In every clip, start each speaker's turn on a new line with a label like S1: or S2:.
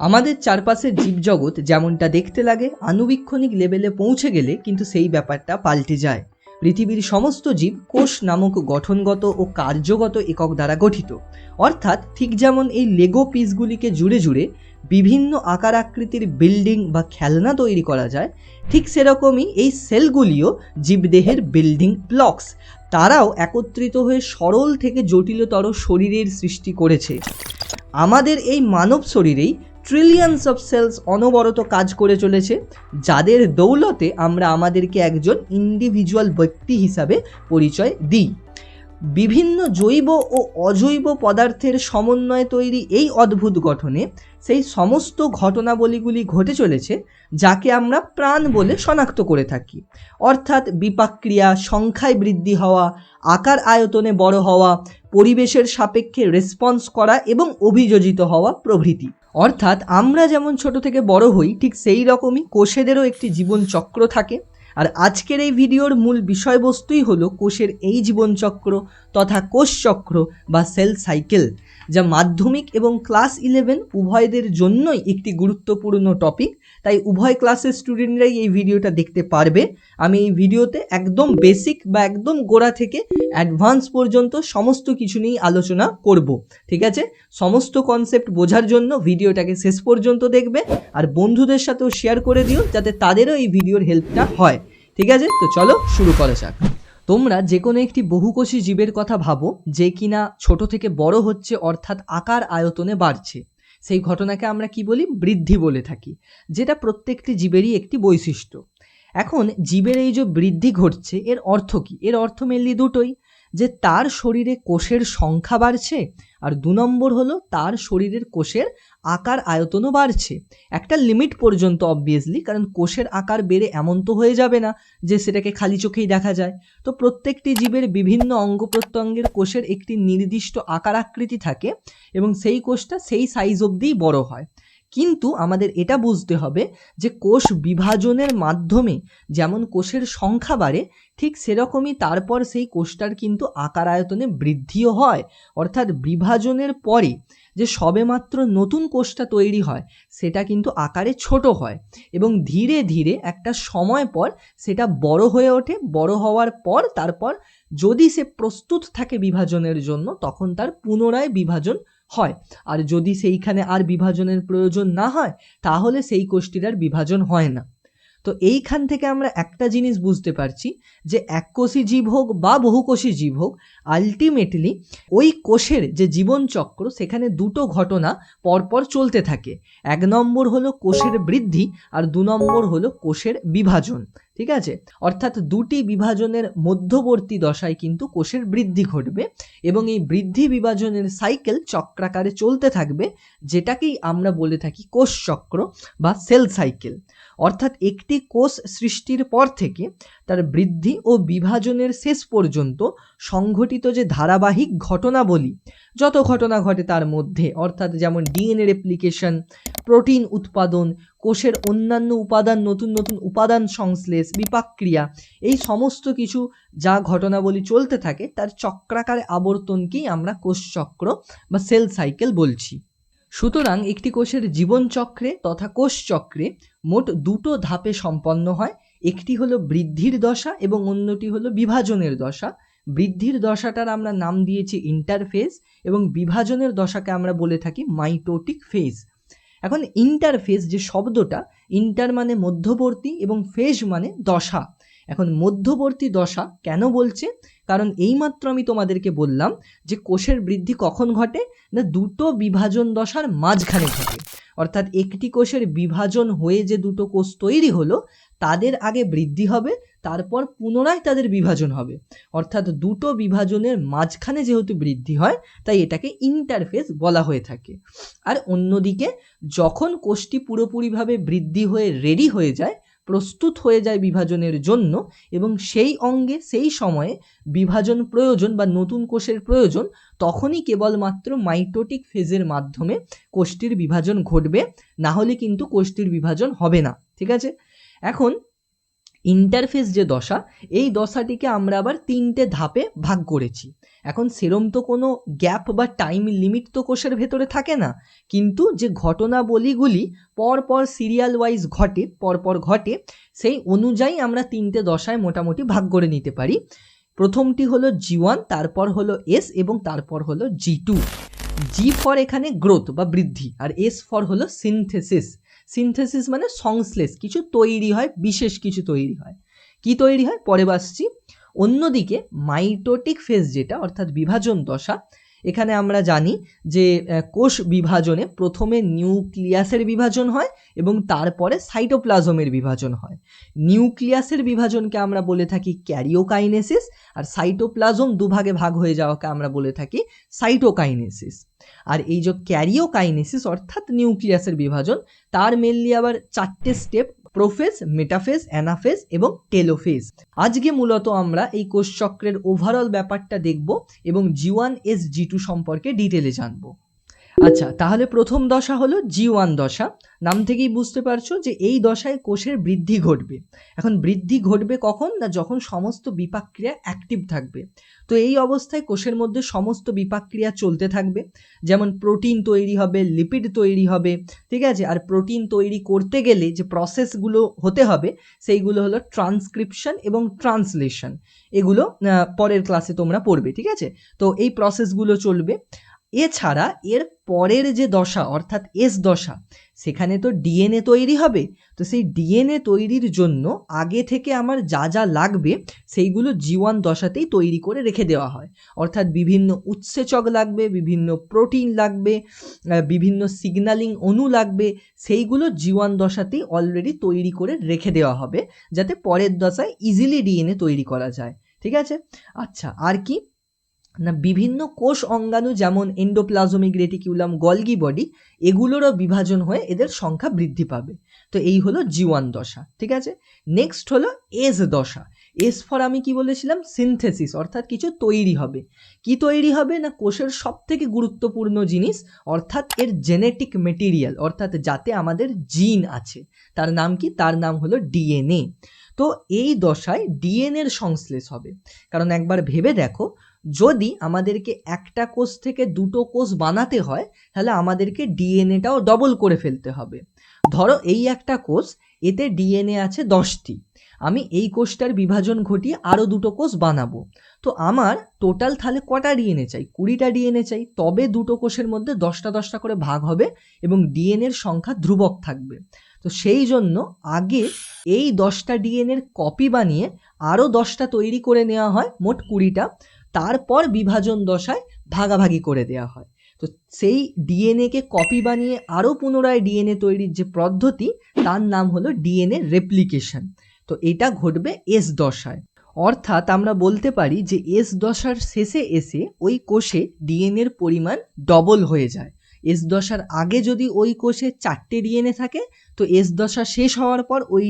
S1: আমাদের চারপাশের জীবজগৎ যেমনটা দেখতে লাগে, আণুবীক্ষণিক লেভেলে পৌঁছে গেলে কিন্তু সেই ব্যাপারটা পাল্টে যায়। পৃথিবীর সমস্ত জীব কোষ নামক গঠনগত ও কার্যগত একক দ্বারা গঠিত। অর্থাৎ ঠিক যেমন এই লেগো পিসগুলিকে জুড়ে জুড়ে বিভিন্ন আকার আকৃতির বিল্ডিং বা খেলনা তৈরি করা যায়, ঠিক সেরকমই এই সেলগুলিও জীবদেহের বিল্ডিং ব্লকস। তারাও একত্রিত হয়ে সরল থেকে জটিলতর শরীরের সৃষ্টি করেছে। আমাদের এই মানব শরীরেই ট্রিলিয়নস অফ সেলস অনবরত কাজ করে চলেছে, যাদের দৌলতে আমরা আমাদেরকে একজন ইন্ডিভিজুয়াল ব্যক্তি হিসাবে পরিচয় দিই। বিভিন্ন জৈব ও অজৈব পদার্থের সমন্বয়ে তৈরি এই অদ্ভুত গঠনে সেই সমস্ত ঘটনাবলীগুলি ঘটে চলেছে, যাকে আমরা প্রাণ বলে শনাক্ত করে থাকি। অর্থাৎ বিপাক্রিয়া, সংখ্যায় বৃদ্ধি হওয়া, আকার আয়তনে বড় হওয়া, পরিবেশের সাপেক্ষে রেসপন্স করা এবং অভিযোজিত হওয়া প্রভৃতি। অর্থাৎ আমরা যেমন ছোট থেকে বড় হই, ঠিক সেই রকমই কোষেদেরও একটি জীবন চক্র থাকে। আর আজকের এই ভিডিওর মূল বিষয়বস্তুই হলো কোষের এই জীবনচক্র তথা কোষচক্র বা সেল সাইকেল, যা মাধ্যমিক এবং ক্লাস ইলেভেন উভয়দের জন্যই একটি গুরুত্বপূর্ণ টপিক। তাই উভয় ক্লাসের স্টুডেন্টরাই এই ভিডিওটা দেখতে পারবে। আমি এই ভিডিওতে একদম বেসিক বা একদম গোড়া থেকে অ্যাডভান্স পর্যন্ত সমস্ত কিছু নিয়েই আলোচনা করব, ঠিক আছে? সমস্ত কনসেপ্ট বোঝার জন্য ভিডিওটাকে শেষ পর্যন্ত দেখবে আর বন্ধুদের সাথেও শেয়ার করে দিও যাতে তাদেরও এই ভিডিওর হেল্পটা হয়, ঠিক আছে? তো চলো শুরু করা যাক। তোমরা যে কোনো একটি বহুকোষী জীবের কথা ভাবো যে কিনা ছোট থেকে বড় হচ্ছে অর্থাৎ আকার আয়তনে বাড়ছে। সেই ঘটনাকে আমরা কি বলি? বৃদ্ধি বলে থাকি, যেটা প্রত্যেকটি জীবেরই একটি বৈশিষ্ট্য। এখন জীবের এই যে বৃদ্ধি ঘটছে, এর অর্থ কি? এর অর্থ মেনলি দুটোই। যে তার শরীরে কোষের সংখ্যা বাড়ছে আর দু নম্বর হলো তার শরীরের কোষের আকার আয়তনও বাড়ছে। একটা লিমিট পর্যন্ত অবভিয়াসলি কারণ কোষের আকার বেড়ে এমন তো হয়ে যাবে না যে সেটাকে খালি চোখেই দেখা যায়। তো প্রত্যেকটি জীবের বিভিন্ন অঙ্গ প্রত্যঙ্গের কোষের একটি নির্দিষ্ট আকার আকৃতি থাকে এবং সেই কোষটা সেই সাইজ অবধিই বড় হয়। কিন্তু আমাদের এটা বুঝতে হবে যে কোষ বিভাজনের মাধ্যমে যেমন কোষের সংখ্যা বাড়ে, ঠিক সেরকমই তারপর সেই কোষটার কিন্তু আকার আয়তনে বৃদ্ধিও হয়। অর্থাৎ বিভাজনের পরে যে সবেমাত্র নতুন কোষটা তৈরি হয়, সেটা কিন্তু আকারে ছোট হয় এবং ধীরে ধীরে একটা সময় পর সেটা বড় হয়ে ওঠে। বড় হওয়ার পর তারপর যদি সে প্রস্তুত থাকে বিভাজনের জন্য, তখন তার পুনরায় বিভাজন হয়। আর যদি সেইখানে আর বিভাজনের প্রয়োজন না হয়, তাহলে সেই কোষ্ঠীর আর বিভাজন হয় না। তো এইখান থেকে আমরা একটা জিনিস বুঝতে পারছি যে এককোষী জীব হোক বা বহুকোষী জীব হোক আলটিমেটলি ওই কোষের যে জীবনচক্র সেখানে দুটো ঘটনা পরপর চলতে থাকে। এক নম্বর হলো কোষের বৃদ্ধি আর দু নম্বর হলো কোষের বিভাজন, ঠিক আছে? অর্থাৎ দুটি বিভাজনের মধ্যবর্তী দশায় কিন্তু কোষের বৃদ্ধি ঘটবে এবং এই বৃদ্ধি বিভাজনের সাইকেল চক্রাকারে চলতে থাকবে, যেটাকেই আমরা বলে থাকি কোষ চক্র বা সেল সাইকেল অর্থাৎ একটি কোষ সৃষ্টির পর থেকে তার বৃদ্ধি ও বিভাজনের শেষ পর্যন্ত সংঘটিত যে ধারাবাহিক ঘটনাবলী, যত ঘটনা ঘটে তার মধ্যে, অর্থাৎ যেমন ডিএনএ রেপ্লিকেশন প্রোটিন উৎপাদন, কোষের অন্যান্য উপাদান, নতুন নতুন উপাদান সংশ্লেষ বিপাক্রিয়া এই সমস্ত কিছু যা ঘটনাবলী চলতে থাকে, তার চক্রাকার আবর্তনকেই আমরা কোষচক্র বা সেল সাইকেল বলছি। সুতরাং একটি কোষের জীবনচক্রে তথা কোষচক্রে মোট দুটো ধাপে সম্পন্ন হয়। একটি হলো বৃদ্ধির দশা এবং অন্যটি হলো বিভাজনের দশা। বৃদ্ধির দশাটার আমরা নাম দিয়েছি ইন্টারফেজ এবং বিভাজনের দশাকে আমরা বলে থাকি মাইটোটিক ফেজ এখন ইন্টারফেজ যে শব্দটা ইন্টার মানে মধ্যবর্তী এবং ফেজ মানে দশা। এখন মধ্যবর্তী দশা কেন বলছে? কারণ এইমাত্র আমি তোমাদেরকে বললাম যে কোষের বৃদ্ধি কখন ঘটে? না দুটো বিভাজন দশার মাঝখানে ঘটে। অর্থাৎ একটি কোষের বিভাজন হয়ে যে দুটো কোষ তৈরি হলো, তাদের আগে বৃদ্ধি হবে, তারপর পুনরায় তাদের বিভাজন হবে। অর্থাৎ দুটো বিভাজনের মাঝখানে যেহেতু বৃদ্ধি হয়, তাই এটাকে ইন্টারফেস বলা হয়ে থাকে। আর অন্যদিকে, যখন কোষটি পুরোপুরিভাবে বৃদ্ধি হয়ে রেডি হয়ে যায় প্রস্তুত হয়ে যায় বিভাজনের জন্য এবং সেই অঙ্গে, সেই সময়ে বিভাজন প্রয়োজন বা নতুন কোষের প্রয়োজন, তখনই কেবলমাত্র মাইটোটিক ফেজের মাধ্যমে কোষটির বিভাজন ঘটবে, না হলে কিন্তু কোষটির বিভাজন হবে না। ঠিক আছে? এখন ইন্টারফেস যে দশা, এই দশাটিকে আমরা আবার তিনটে ধাপে ভাগ করেছি। এখন সেরম তো কোনো গ্যাপ বা টাইম লিমিট তো কোষের ভেতরে থাকে না। কিন্তু যে ঘটনাবলীগুলি পর পর সিরিয়াল ওয়াইজ ঘটে, পরপর ঘটে, সেই অনুযায়ী আমরা তিনটে দশায় মোটামুটি ভাগ করে নিতে পারি। প্রথমটি হলো জি ওয়ান তারপর হলো এস এবং তারপর হলো জি টু জি ফর এখানে গ্রোথ বা বৃদ্ধি, আর এস ফর হলো সিনথেসিস সিনথেসিস মানে সংশ্লেষ, কিছু তৈরি হয়, বিশেষ কিছু তৈরি হয়। কি তৈরি হয়? পরে বাসছি। অন্যদিকে মাইটোটিক ফেজ যেটা, অর্থাৎ বিভাজন দশা, এখানে আমরা জানি যে কোষ বিভাজনে প্রথমে নিউক্লিয়াসের বিভাজন হয় এবং তারপরে সাইটোপ্লাজমের বিভাজন হয়। নিউক্লিয়াসের বিভাজনকে আমরা বলে থাকি ক্যারিওকাইনেসিস, আর সাইটোপ্লাজম দুভাগে ভাগ হয়ে যাওয়াকে আমরা বলে থাকি সাইটোকাইনেসিস। আর এই যে ক্যারিওকাইনেসিস, অর্থাৎ নিউক্লিয়াসের বিভাজন, তার মেনলি আবার চারটে স্টেপ প্রোফেজ মেটাফেজ অ্যানাফেজ এবং টেলোফেজ আজকে মূলত আমরা এই কোষচক্রের ওভারঅল ব্যাপারটা দেখব এবং G one S G two সম্পর্কে ডিটেলে জানব। আচ্ছা তাহলে প্রথম দশা হলো জি ওয়ান দশা। নাম থেকেই বুঝতে পারছ যে এই দশায় কোষের বৃদ্ধি ঘটবে। এখন বৃদ্ধি ঘটবে কখন? না যখন সমস্ত বিপাক ক্রিয়া অ্যাক্টিভ থাকবে। তো এই অবস্থায় কোষের মধ্যে সমস্ত বিপাক ক্রিয়া চলতে থাকবে। যেমন প্রোটিন তৈরি হবে লিপিড তৈরি হবে, ঠিক আছে? আর প্রোটিন তৈরি করতে গেলে যে প্রসেসগুলো হতে হবে, সেইগুলো হলো ট্রান্সক্রিপশন এবং ট্রান্সলেশন এগুলো পরের ক্লাসে তোমরা পড়বে, ঠিক আছে? তো এই প্রসেসগুলো চলবে। এছাড়া এর পরের যে দশা, অর্থাৎ এস দশা, সেখানে তো ডিএনএ তৈরি হবে। তো সেই ডিএনএ তৈরির জন্য আগে থেকে আমার যা যা লাগবে, সেইগুলো জীবন দশাতেই তৈরি করে রেখে দেওয়া হয়। অর্থাৎ বিভিন্ন উৎসেচক লাগবে, বিভিন্ন প্রোটিন লাগবে বিভিন্ন সিগন্যালিং অণু লাগবে, সেইগুলো জীবন দশাতেই অলরেডি তৈরি করে রেখে দেওয়া হবে, যাতে পরের দশায় ইজিলি ডিএনএ তৈরি করা যায়। ঠিক আছে? আচ্ছা আর কি? না, বিভিন্ন কোষ অঙ্গাণু যেমন এন্ডোপ্লাজমিক রেটিকিউলাম গলগি বডি এগুলোরও বিভাজন হয়ে এদের সংখ্যা বৃদ্ধি পাবে। তো এই হলো জীবান দশা, ঠিক আছে? নেক্সট হলো এস দশা। এস ফর আমি কি বলেছিলাম? সিনথেসিস অর্থাৎ কিছু তৈরি হবে। কি তৈরি হবে? না, কোষের সব থেকে গুরুত্বপূর্ণ জিনিস, অর্থাৎ এর জেনেটিক মেটেরিয়াল অর্থাৎ যাতে আমাদের জিন আছে। তার নাম কি? তার নাম হলো ডিএনএ তো এই দশায় ডিএনএর সংশ্লেষ হবে। কারণ একবার ভেবে দেখো যদি আমাদেরকে একটা কোষ থেকে দুটো কোষ বানাতে হয়, তাহলে আমাদেরকে ডিএনএটাও ডবল করে ফেলতে হবে। ধরো এই একটা কোষ, এতে ডিএনএ আছে দশটি। আমি এই কোষটার বিভাজন ঘটিয়ে আরও দুটো কোষ বানাবো। তো আমার টোটাল তাহলে কটা ডিএনএ চাই? কুড়িটা ডিএনএ চাই, তবে দুটো কোষের মধ্যে দশটা দশটা করে ভাগ হবে এবং ডিএনএর সংখ্যা ধ্রুবক থাকবে। তো সেই জন্য আগে এই দশটা ডিএনএর কপি বানিয়ে আরও দশটা তৈরি করে নেওয়া হয়, মোট কুড়িটা। তারপর বিভাজন দশায় ভাগাভাগি করে দেওয়া হয়। তো সেই ডিএনএকে কপি বানিয়ে আরও পুনরায় ডিএনএ তৈরির যে পদ্ধতি, তার নাম হলো ডিএনএ রেপ্লিকেশন তো এটা ঘটবে এস দশায়। অর্থাৎ আমরা বলতে পারি যে এস দশার শেষে এসে ওই কোষে ডিএনএর পরিমাণ ডবল হয়ে যায়। এস দশার আগে যদি ওই কোষে চারটে ডিএনএ থাকে, তো এস দশা শেষ হওয়ার পর ওই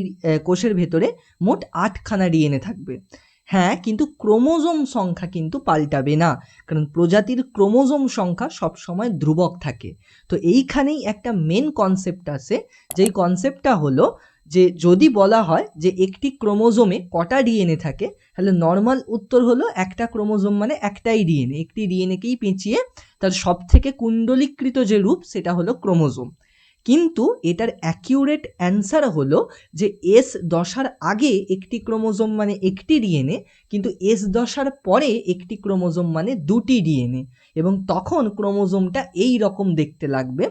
S1: কোষের ভেতরে মোট আটখানা ডিএনএ থাকবে। হ্যাঁ কিন্তু ক্রোমোজোম সংখ্যা কিন্তু পাল্টাবে না। কারণ প্রজাতির ক্রোমোজোম সংখ্যা সবসময় ধ্রুবক থাকে। তো এইখানেই একটা মেন কনসেপ্ট আছে, যেই কনসেপ্টটা হলো যে যদি বলা হয় যে একটি ক্রোমোজোমে কটা ডিএনএ থাকে, তাহলে নর্মাল উত্তর হলো একটা ক্রোমোজোম মানে একটাই ডিএনএ একটি ডিএনএকেই পেঁচিয়ে তার সব থেকে কুণ্ডলীকৃত যে রূপ, সেটা হলো ক্রোমোজোম। কিন্তু এটার অ্যাকিউরেট অ্যান্সার হলো যে এস দশার আগে একটি ক্রোমোজোম মানে একটি ডিএনএ কিন্তু এস দশার পরে একটি ক্রোমোজোম মানে দুটি ডিএনএ এবং তখন ক্রোমোজোমটা এই রকম দেখতে লাগবে,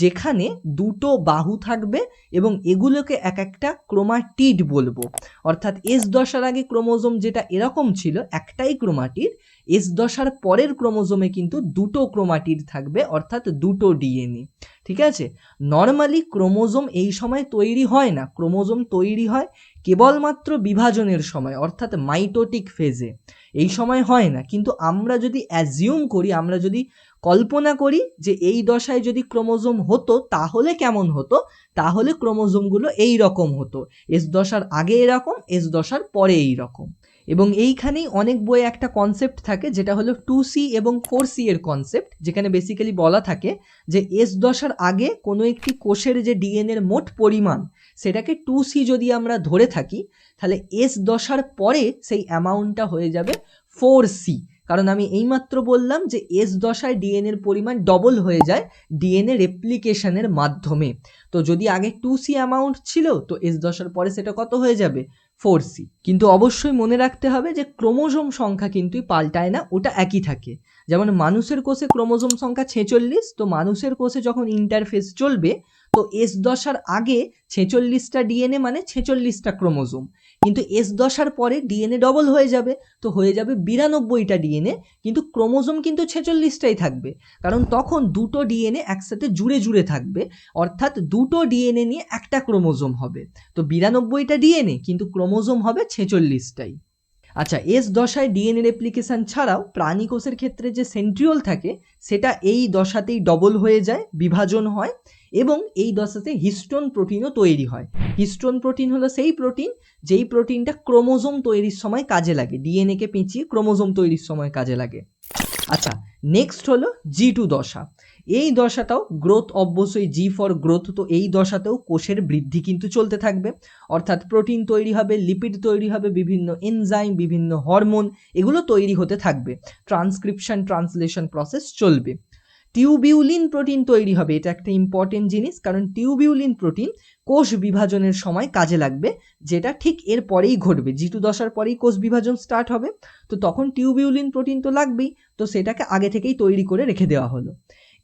S1: যেখানে দুটো বাহু থাকবে এবং এগুলোকে এক একটা ক্রোমাটিড বলব। অর্থাৎ এস দশার আগে ক্রোমোজোম যেটা এরকম ছিল, একটাই ক্রোমাটিড, এস দশার পরের ক্রোমোজোমে কিন্তু দুটো ক্রোমাটিড থাকবে, অর্থাৎ দুটো ডিএনএ। ঠিক আছে? নর্মালি ক্রোমোজোম এই সময় তৈরি হয় না। ক্রোমোজোম তৈরি হয় কেবলমাত্র বিভাজনের সময়, অর্থাৎ মাইটোটিক ফেজে। এই সময় হয় না। কিন্তু আমরা যদি অ্যাজিউম করি, আমরা যদি কল্পনা করি যে এই দশায় যদি ক্রোমোজোম হতো, তাহলে কেমন হতো? তাহলে ক্রোমোজোমগুলো এই রকম হতো। এস দশার আগে এরকম, এস দশার পরে এই রকম। এবং এইখানেই অনেক বইয়ে একটা কনসেপ্ট থাকে, যেটা হলো টু সি এবং ফোর সি এর কনসেপ্ট যেখানে বেসিক্যালি বলা থাকে যে এস দশার আগে কোনো একটি কোষের যে ডিএনএর মোট পরিমাণ সেটাকে টু সি যদি আমরা ধরে থাকি, তাহলে এস দশার পরে সেই অ্যামাউন্টটা হয়ে যাবে ফোর সি কারণ আমি এইমাত্র বললাম যে এস দশায় ডিএনএর পরিমাণ ডবল হয়ে যায় ডিএনএ রেপ্লিকেশনের মাধ্যমে। তো যদি আগে টু সি অ্যামাউন্ট ছিল, তো এস দশার পরে সেটা কত হয়ে যাবে? ফোর সি কিন্তু অবশ্যই মনে রাখতে হবে যে ক্রোমোজোম সংখ্যা কিন্তু পাল্টায় না, ওটা একই থাকে। যেমন মানুষের কোষে ক্রোমোজোম সংখ্যা ছেচল্লিশ, তো মানুষের কোষে যখন ইন্টারফেস চলবে তো এস দশার আগে ছেচল্লিশটা ডিএনএ মানে ছেচল্লিশটা ক্রোমোজোম। কিন্তু এস দশার পরে ডিএনএ ডবল হয়ে যাবে, তো হয়ে যাবে বিরানব্বইটা ডিএনএ কিন্তু ক্রোমোজোম কিন্তু ছেচল্লিশটাই থাকবে। কারণ তখন দুটো ডিএনএ একসাথে জুড়ে জুড়ে থাকবে, অর্থাৎ দুটো ডিএনএ নিয়ে একটা ক্রোমোজোম হবে। তো বিরানব্বইটা ডিএনএ কিন্তু ক্রোমোজোম হবে ছেচল্লিশটাই। আচ্ছা এস দশায় ডিএনএ রেপ্লিকেশন ছাড়াও প্রাণী কোষের ক্ষেত্রে যে সেন্ট্রিওল থাকে, সেটা এই দশাতেই ডবল হয়ে যায়, বিভাজন হয়। এবং এই দশাতে হিস্টোন প্রোটিনও তৈরি হয়। হিস্টোন প্রোটিন হলো সেই প্রোটিন যেই প্রোটিনটা ক্রোমোজোম তৈরির সময় কাজে লাগে। ডিএনএকে পেঁচিয়ে ক্রোমোজোম তৈরির সময় কাজে লাগে। আচ্ছা নেক্সট হলো জি টু দশা। এই দশাটাও গ্রোথ অবশ্যই জি ফর গ্রোথ তো এই দশাতেও কোষের বৃদ্ধি কিন্তু চলতে থাকবে। অর্থাৎ প্রোটিন তৈরি হবে লিপিড তৈরি হবে, বিভিন্ন এনজাইম বিভিন্ন হরমোন এগুলো তৈরি হতে থাকবে। ট্রান্সক্রিপশন ট্রান্সলেশন প্রসেস চলবে। টিউবিউলিন প্রোটিন তৈরি হবে। এটা একটা ইম্পর্টেন্ট জিনিস, কারণ টিউবিউলিন প্রোটিন কোষ বিভাজনের সময় কাজে লাগবে, যেটা ঠিক এর পরেই ঘটবে। জিটু দশার পরেই কোষ বিভাজন স্টার্ট হবে। তো তখন টিউবিউলিন প্রোটিন তো লাগবেই। তো সেটাকে আগে থেকেই তৈরি করে রেখে দেওয়া হলো।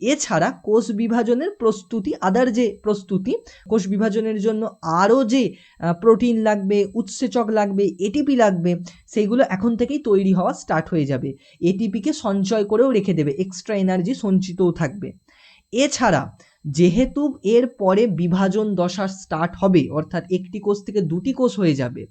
S1: এছাড়া কোষ বিভাজনের প্রস্তুতি আদার যে প্রস্তুতি, কোষ বিভাজনের জন্য আরও যে প্রোটিন লাগবে, উৎসেচক লাগবে এটিপি লাগবে, সেইগুলো এখন থেকেই তৈরি হওয়া স্টার্ট হয়ে যাবে। এটিপিকে সঞ্চয় করেও রেখে দেবে এক্সট্রা এনার্জি সঞ্চিতও থাকবে। এছাড়া যেহেতু এর পরে বিভাজন দশা স্টার্ট হবে, অর্থাৎ একটি কোষ থেকে দুটি কোষ হয়ে যাবে,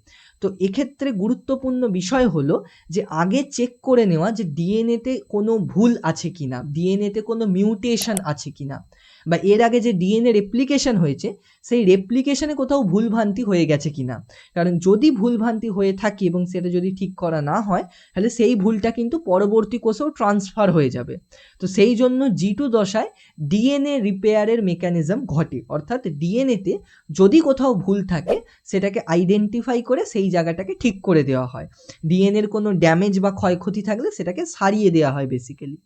S1: তো এক্ষেত্রে গুরুত্বপূর্ণ বিষয় হলো যে আগে চেক করে নেওয়া যে ডিএনএতে কোনো ভুল আছে কিনা ডিএনএতে কোনো মিউটেশন আছে কিনা। বা এর আগে যে ডিএনএ রেপ্লিকেশন হয়েছে, সেই রেপ্লিকেশনে কোথাও ভুলভ্রান্তি হয়ে গেছে কিনা? কারণ যদি ভুলভ্রান্তি হয়ে থাকে এবং সেটা যদি ঠিক করা না হয়, তাহলে সেই ভুলটা কিন্তু পরবর্তী কোষেও ট্রান্সফার হয়ে যাবে। তো সেই জন্য জি টু দশায় ডিএনএ রিপেয়ারের মেকানিজম ঘটে। অর্থাৎ ডিএনএতে যদি কোথাও ভুল থাকে, সেটাকে আইডেন্টিফাই করে সেই জায়গাটাকে ঠিক করে দেওয়া হয়। ডিএনএর কোনো ড্যামেজ বা ক্ষয়ক্ষতি থাকলে সেটাকে সারিয়ে দেওয়া হয় বেসিক্যালি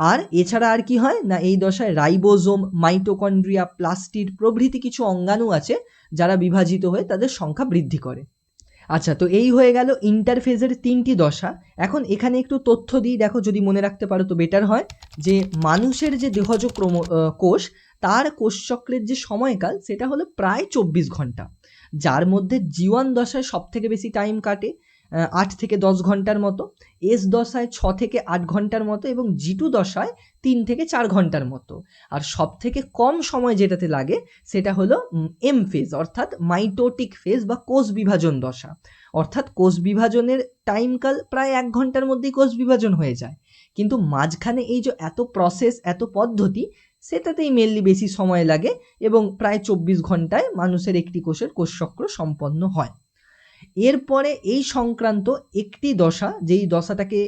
S1: আর এছাড়া আর কি হয়? না, এই দশায় রাইবোজোম মাইটোকন্ড্রিয়া প্লাস্টিড প্রভৃতি কিছু অঙ্গাণু আছে যারা বিভাজিত হয়ে তাদের সংখ্যা বৃদ্ধি করে। আচ্ছা তো এই হয়ে গেল ইন্টারফেজের তিনটি দশা। এখন এখানে একটু তথ্য দিই। দেখো, যদি মনে রাখতে পারো তো বেটার হয় যে মানুষের যে দেহজ ক্রম কোষ, তার কোষচক্রের যে সময়কাল, সেটা হলো প্রায় চব্বিশ ঘণ্টা। যার মধ্যে জীবন দশায় সব থেকে বেশি টাইম কাটে। আট থেকে দশ ঘণ্টার মতো, এস দশায় ছ থেকে আট ঘণ্টার মতো এবং জিটু দশায় তিন থেকে চার ঘণ্টার মতো। আর সব থেকে কম সময় যেটাতে লাগে সেটা হলো এম ফেজ অর্থাৎ মাইটোটিক ফেজ বা কোষ বিভাজন দশা। অর্থাৎ কোষ বিভাজনের টাইমকাল প্রায় এক ঘণ্টার মধ্যেই কোষ বিভাজন হয়ে যায়। কিন্তু মাঝখানে এই যে এত প্রসেস এত পদ্ধতি, সেটাতেই মেনলি বেশি সময় লাগে এবং প্রায় চব্বিশ ঘন্টায় মানুষের একটি কোষের কোষচক্র সম্পন্ন হয়। এরপরে এই সংক্রান্ত একটি দশা, যেই দশাটাকে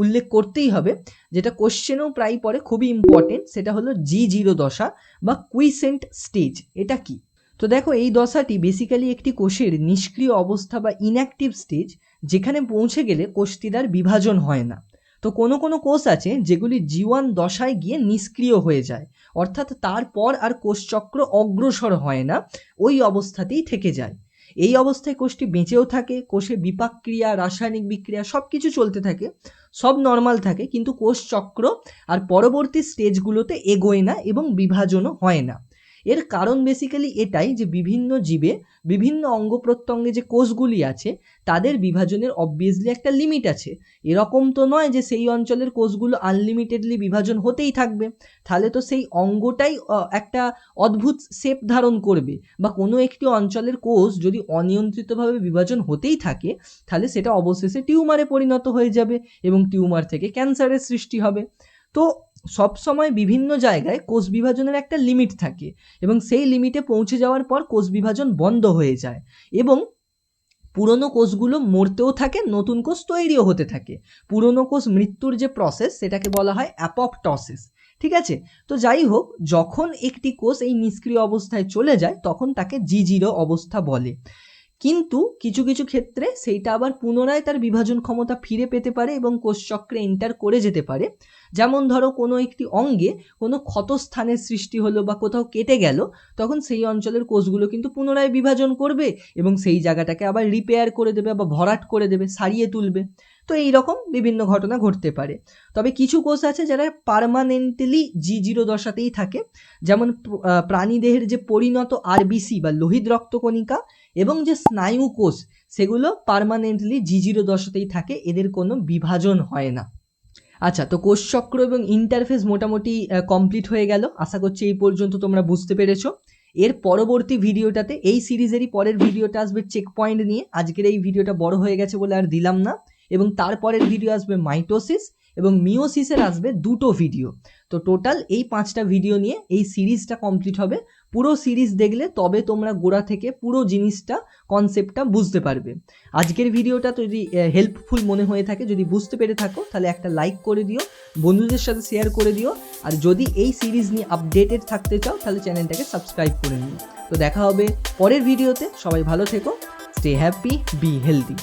S1: উল্লেখ করতেই হবে, যেটা কোশ্চেনও প্রায় পরে খুবই ইম্পর্টেন্ট সেটা হলো জি জিরো দশা বা কুইসেন্ট স্টেজ এটা কি? তো দেখো, এই দশাটি বেসিক্যালি একটি কোষের নিষ্ক্রিয় অবস্থা বা ইনঅ্যাক্টিভ স্টেজ যেখানে পৌঁছে গেলে কোষটির বিভাজন হয় না। তো কোনো কোনো কোষ আছে যেগুলি জীবন দশায় গিয়ে নিষ্ক্রিয় হয়ে যায়, অর্থাৎ তারপর আর কোষচক্র অগ্রসর হয় না, ওই অবস্থাতেই থেকে যায়। এই অবস্থায় কোষটি বেঁচেও থাকে, কোষে বিপাক ক্রিয়া, রাসায়নিক বিক্রিয়া সব কিছু চলতে থাকে, সব নর্মাল থাকে, কিন্তু কোষ চক্র আর পরবর্তী স্টেজগুলোতে এগোয় না এবং বিভাজনও হয় না। এর কারণ বেসিক্যালি এটাই যে বিভিন্ন জীবে বিভিন্ন অঙ্গ প্রত্যঙ্গে যে কোষগুলি আছে, তাদের বিভাজনের অবভিয়াসলি একটা লিমিট আছে। এরকম তো নয় যে সেই অঞ্চলের কোষগুলো আনলিমিটেডলি বিভাজন হতেই থাকবে। তাহলে তো সেই অঙ্গটাই একটা অদ্ভুত শেপ ধারণ করবে। বা কোনো একটি অঞ্চলের কোষ যদি অনিয়ন্ত্রিতভাবে বিভাজন হতেই থাকে, তাহলে সেটা অবশেষে টিউমারে পরিণত হয়ে যাবে এবং টিউমার থেকে ক্যান্সারের সৃষ্টি হবে। তো সব সময় বিভিন্ন জায়গায় কোষ বিভাজনের একটা লিমিট থাকে এবং সেই লিমিটে পৌঁছে যাওয়ার পর কোষ বিভাজন বন্ধ হয়ে যায় এবং পুরনো কোষগুলো মরতেও থাকে, নতুন কোষ তৈরিও হতে থাকে। পুরনো কোষ মৃত্যুর যে প্রসেস সেটাকে বলা হয় অ্যাপপটসিস ঠিক আছে? তো যাই হোক, যখন একটি কোষ এই নিষ্ক্রিয় অবস্থায় চলে যায়, তখন তাকে জি জিরো অবস্থা বলে। কিন্তু কিছু কিছু ক্ষেত্রে সেইটা আবার পুনরায় তার বিভাজন ক্ষমতা ফিরে পেতে পারে এবং কোষচক্রে এন্টার করে যেতে পারে। যেমন ধরো কোনো একটি অঙ্গে কোনো ক্ষতস্থানের সৃষ্টি হলো বা কোথাও কেটে গেল, তখন সেই অঞ্চলের কোষগুলো কিন্তু পুনরায় বিভাজন করবে এবং সেই জায়গাটাকে আবার রিপেয়ার করে দেবে বা ভরাট করে দেবে, সারিয়ে তুলবে। তো এই রকম বিভিন্ন ঘটনা ঘটতে পারে। তবে কিছু কোষ আছে যারা পারমানেন্টলি জি জিরো দশাতেই থাকে। যেমন প্রাণীদেহের যে পরিণত আরবিসি বা লোহিত রক্তকণিকা এবং যে স্নায়ু কোষ, সেগুলো পার্মানেন্টলি জি জিরো দশাতেই থাকে, এদের কোনো বিভাজন হয় না। আচ্ছা তো কোষচক্র এবং ইন্টারফেস মোটামুটি কমপ্লিট হয়ে গেল। আশা করছি এই পর্যন্ত তোমরা বুঝতে পেরেছ। এর পরবর্তী ভিডিওটাতে, এই সিরিজেরই পরের ভিডিওটা আসবে চেক পয়েন্ট নিয়ে। আজকের এই ভিডিওটা বড় হয়ে গেছে বলে আর দিলাম না। এবং তারপরের ভিডিও আসবে মাইটোসিস। এবং মিওসিসের আসবে দুটো ভিডিও তো টোটাল এই পাঁচটা ভিডিও নিয়ে এই সিরিজটা কমপ্লিট হবে। পুরো সিরিজ দেখলে তবে তোমরা গোড়া থেকে পুরো জিনিসটা কনসেপ্টটা বুঝতে পারবে। আজকের ভিডিওটা যদি হেল্পফুল মনে হয়ে থাকে, যদি বুঝতে পেরে থাকো, তাহলে একটা লাইক করে দিও, বন্ধুদের সাথে শেয়ার করে দিও। আর যদি এই সিরিজ নিয়ে আপডেটেড থাকতে চাও, তাহলে চ্যানেলটাকে সাবস্ক্রাইব করে নিও। তো দেখা হবে পরের ভিডিওতে সবাই ভালো থেকো স্টে হ্যাপি বি হেলদি